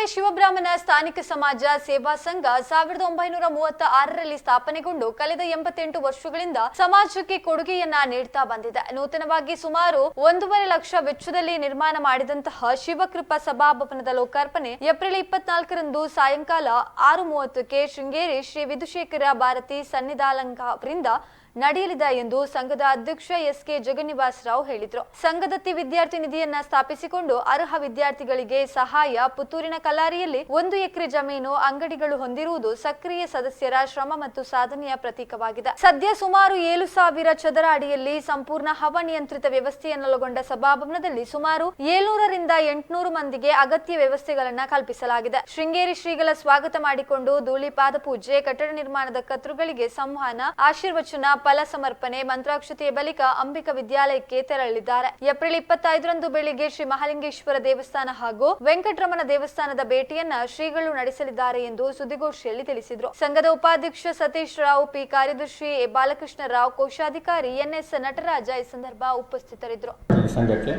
ಹರಹರೆ ಶಿವಬ್ರಾಹ್ಮಣ ಸ್ಥಾನಿಕ ಸಮಾಜ ಸೇವಾ ಸಂಘ ಸಾವಿರದ ಒಂಬೈನೂರ ಮೂವತ್ತ ಆರರಲ್ಲಿ ಸ್ಥಾಪನೆಗೊಂಡು ಕಳೆದ ಎಂಬತ್ತೆಂಟು ವರ್ಷಗಳಿಂದ ಸಮಾಜಕ್ಕೆ ಕೊಡುಗೆಯನ್ನ ನೀಡ್ತಾ ಬಂದಿದೆ. ನೂತನವಾಗಿ ಸುಮಾರು ಒಂದೂವರೆ ಲಕ್ಷ ವೆಚ್ಚದಲ್ಲಿ ನಿರ್ಮಾಣ ಮಾಡಿದಂತಹ ಶಿವಕೃಪಾ ಸಭಾಭವನದ ಲೋಕಾರ್ಪಣೆ ಏಪ್ರಿಲ್ ಇಪ್ಪತ್ನಾಲ್ಕರಂದು ಸಾಯಂಕಾಲ ಆರು ಮೂವತ್ತಕ್ಕೆ ಶೃಂಗೇರಿ ಶ್ರೀ ವಿದುಶೇಖರ ಭಾರತಿ ಸನ್ನಿಧಾಲಂಕ ಅವರಿಂದ ನಡೆಯಲಿದೆ ಎಂದು ಸಂಘದ ಅಧ್ಯಕ್ಷ ಎಸ್ ಕೆ ಜಗನ್ನಿವಾಸ್ ರಾವ್ ಹೇಳಿದರು ಸಂಘದತ್ತಿ ವಿದ್ಯಾರ್ಥಿ ನಿಧಿಯನ್ನ ಸ್ಥಾಪಿಸಿಕೊಂಡು ಅರ್ಹ ವಿದ್ಯಾರ್ಥಿಗಳಿಗೆ ಸಹಾಯ, ಪುತ್ತೂರಿನ ಕಲಾರಿಯಲ್ಲಿ ಒಂದು ಎಕರೆ ಜಮೀನು, ಅಂಗಡಿಗಳು ಹೊಂದಿರುವುದು ಸಕ್ರಿಯ ಸದಸ್ಯರ ಶ್ರಮ ಮತ್ತು ಸಾಧನೆಯ ಪ್ರತೀಕವಾಗಿದೆ. ಸದ್ಯ ಸುಮಾರು ಏಳು ಸಾವಿರ ಚದರ ಅಡಿಯಲ್ಲಿ ಸಂಪೂರ್ಣ ಹವಾನಿಯಂತ್ರಿತ ವ್ಯವಸ್ಥೆಯನ್ನೊಳಗೊಂಡ ಸಭಾಭವನದಲ್ಲಿ ಸುಮಾರು ಏಳ್ನೂರರಿಂದ ಎಂಟುನೂರು ಮಂದಿಗೆ ಅಗತ್ಯ ವ್ಯವಸ್ಥೆಗಳನ್ನ ಕಲ್ಪಿಸಲಾಗಿದೆ. ಶೃಂಗೇರಿ ಶ್ರೀಗಳ ಸ್ವಾಗತ ಮಾಡಿಕೊಂಡು ಧೂಳಿಪಾದ ಪೂಜೆ, ಕಟ್ಟಡ ನಿರ್ಮಾಣದ ಕರ್ತೃಗಳಿಗೆ ಸಂವಹನ, ಆಶೀರ್ವಚನ ಫಲ ಸಮರ್ಪಣೆ ಮಂತ್ರಾಕ್ಷತೆಯ ಬಳಿಕ ಅಂಬಿಕಾ ವಿದ್ಯಾಲಯಕ್ಕೆ ತೆರಳಲಿದ್ದಾರೆ. ಏಪ್ರಿಲ್ ಇಪ್ಪತ್ತೈದರಂದು ಬೆಳಿಗ್ಗೆ ಶ್ರೀ ಮಹಾಲಿಂಗೇಶ್ವರ ದೇವಸ್ಥಾನ ಹಾಗೂ ವೆಂಕಟರಮಣ ದೇವಸ್ಥಾನದ ಭೇಟಿಯನ್ನ ಶ್ರೀಗಳು ನಡೆಸಲಿದ್ದಾರೆ ಎಂದು ಸುದ್ದಿಗೋಷ್ಠಿಯಲ್ಲಿ ತಿಳಿಸಿದರು. ಸಂಘದ ಉಪಾಧ್ಯಕ್ಷ ಸತೀಶ್ ರಾವ್, ಪಿ ಕಾರ್ಯದರ್ಶಿ ಎ ಬಾಲಕೃಷ್ಣ ರಾವ್, ಕೋಶಾಧಿಕಾರಿ ಎನ್ಎಸ್ ನಟರಾಜ ಈ ಸಂದರ್ಭ ಉಪಸ್ಥಿತರಿದ್ದರು. ಸಂಘಕ್ಕೆ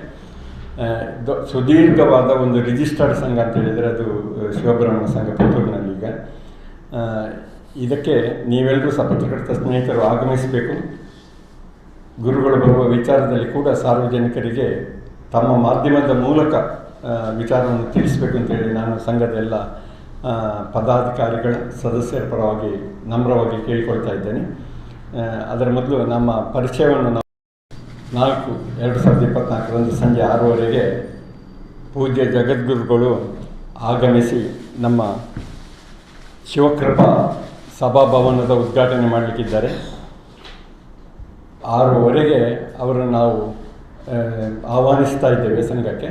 ಸುದೀರ್ಘವಾದ ಒಂದು ರಿಜಿಸ್ಟರ್ಡ್ ಸಂಘ ಅಂತ ಹೇಳಿದರೆ ಅದು ಶಿವಬ್ರಹ್ಮಣ ಸಂಘ ಪುತ್ತೂರಿನಲ್ಲಿ ಈಗ ಇದಕ್ಕೆ ನೀವೆಲ್ಲರೂ ಸಹ ಪತ್ರಕರ್ತ ಸ್ನೇಹಿತರು ಆಗಮಿಸಬೇಕು. ಗುರುಗಳು ಬರುವ ವಿಚಾರದಲ್ಲಿ ಕೂಡ ಸಾರ್ವಜನಿಕರಿಗೆ ತಮ್ಮ ಮಾಧ್ಯಮದ ಮೂಲಕ ವಿಚಾರವನ್ನು ತಿಳಿಸಬೇಕು ಅಂತೇಳಿ ನಾನು ಸಂಘದ ಎಲ್ಲ ಪದಾಧಿಕಾರಿಗಳ ಸದಸ್ಯರ ಪರವಾಗಿ ನಮ್ರವಾಗಿ ಕೇಳಿಕೊಳ್ತಾ ಇದ್ದೇನೆ. ಅದರ ಮೊದಲು ನಮ್ಮ ಪರಿಚಯವನ್ನು ನಾವು ನಾಲ್ಕು, ಎರಡು ಸಾವಿರದ ಇಪ್ಪತ್ನಾಲ್ಕರಂದು ಸಂಜೆ ಆರೂವರೆಗೆ ಪೂಜ್ಯ ಜಗದ್ಗುರುಗಳು ಆಗಮಿಸಿ ನಮ್ಮ ಶಿವಕೃಪಾ ಸಭಾಭವನದ ಉದ್ಘಾಟನೆ ಮಾಡಲಿಕ್ಕಿದ್ದಾರೆ. ಆರೂವರೆಗೆ ಅವರನ್ನು ನಾವು ಆಹ್ವಾನಿಸ್ತಾ ಇದ್ದೇವೆ ಸಂಘಕ್ಕೆ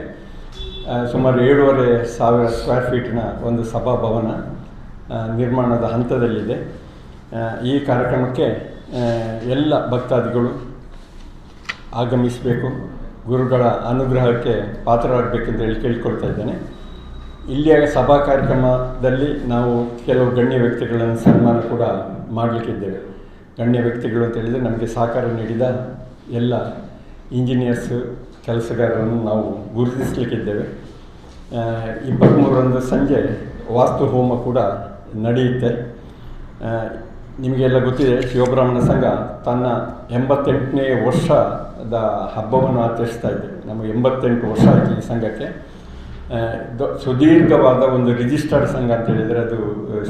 ಸುಮಾರು ಏಳುವರೆ ಸಾವಿರ ಸ್ಕ್ವೇರ್ ಫೀಟ್ನ ಒಂದು ಸಭಾಭವನ ನಿರ್ಮಾಣದ ಹಂತದಲ್ಲಿದೆ. ಈ ಕಾರ್ಯಕ್ರಮಕ್ಕೆ ಎಲ್ಲ ಭಕ್ತಾದಿಗಳು ಆಗಮಿಸಬೇಕು. ಗುರುಗಳ ಅನುಗ್ರಹಕ್ಕೆ ಪಾತ್ರರಾಗಬೇಕೆಂದು ಹೇಳಿ ಕೇಳಿಕೊಳ್ತಾ ಇದ್ದೇನೆ. ಇಲ್ಲಿಯ ಸಭಾ ಕಾರ್ಯಕ್ರಮದಲ್ಲಿ ನಾವು ಕೆಲವು ಗಣ್ಯ ವ್ಯಕ್ತಿಗಳನ್ನು ಸನ್ಮಾನ ಕೂಡ ಮಾಡಲಿಕ್ಕಿದ್ದೇವೆ. ಗಣ್ಯ ವ್ಯಕ್ತಿಗಳು ಅಂತ ಹೇಳಿದರೆ ನಮಗೆ ಸಹಕಾರ ನೀಡಿದ ಎಲ್ಲ ಇಂಜಿನಿಯರ್ಸ್, ಕೆಲಸಗಾರರನ್ನು ನಾವು ಗುರುತಿಸಲಿಕ್ಕಿದ್ದೇವೆ. ಇಪ್ಪತ್ತ್ಮೂರರಂದು ಸಂಜೆ ವಾಸ್ತು ಹೋಮ ಕೂಡ ನಡೆಯುತ್ತೆ. ನಿಮಗೆಲ್ಲ ಗೊತ್ತಿದೆ, ಶಿವಬ್ರಾಹ್ಮಣ ಸಂಘ ತನ್ನ ಎಂಬತ್ತೆಂಟನೇ ವರ್ಷದ ಹಬ್ಬವನ್ನು ಆಚರಿಸ್ತಾ ಇದೆ. ನಮಗೆ ಎಂಬತ್ತೆಂಟು ವರ್ಷ ಆಯಿತು ಈ ಸಂಘಕ್ಕೆ. ಸುದೀರ್ಘವಾದ ಒಂದು ರಿಜಿಸ್ಟರ್ಡ್ ಸಂಘ ಅಂತ ಹೇಳಿದರೆ ಅದು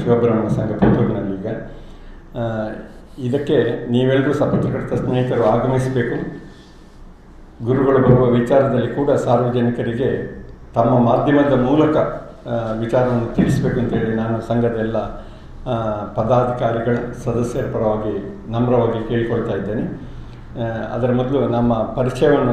ಶಿವಬ್ರಹ್ಮಣ ಸಂಘ ಪುತ್ತೂರಿನಲ್ಲಿ ಈಗ. ಆ, ಇದಕ್ಕೆ ನೀವೆಲ್ಲರೂ ಸಹ ಪತ್ರಕರ್ತ ಸ್ನೇಹಿತರು ಆಗಮಿಸಬೇಕು. ಗುರುಗಳು ಬರುವ ವಿಚಾರದಲ್ಲಿ ಕೂಡ ಸಾರ್ವಜನಿಕರಿಗೆ ತಮ್ಮ ಮಾಧ್ಯಮದ ಮೂಲಕ ವಿಚಾರವನ್ನು ತಿಳಿಸಬೇಕು ಅಂತೇಳಿ ನಾನು ಸಂಘದ ಎಲ್ಲ ಪದಾಧಿಕಾರಿಗಳ ಸದಸ್ಯರ ಪರವಾಗಿ ನಮ್ರವಾಗಿ ಕೇಳಿಕೊಳ್ತಾ ಇದ್ದೇನೆ. ಅದರ ಮೊದಲು ನಮ್ಮ ಪರಿಚಯವನ್ನು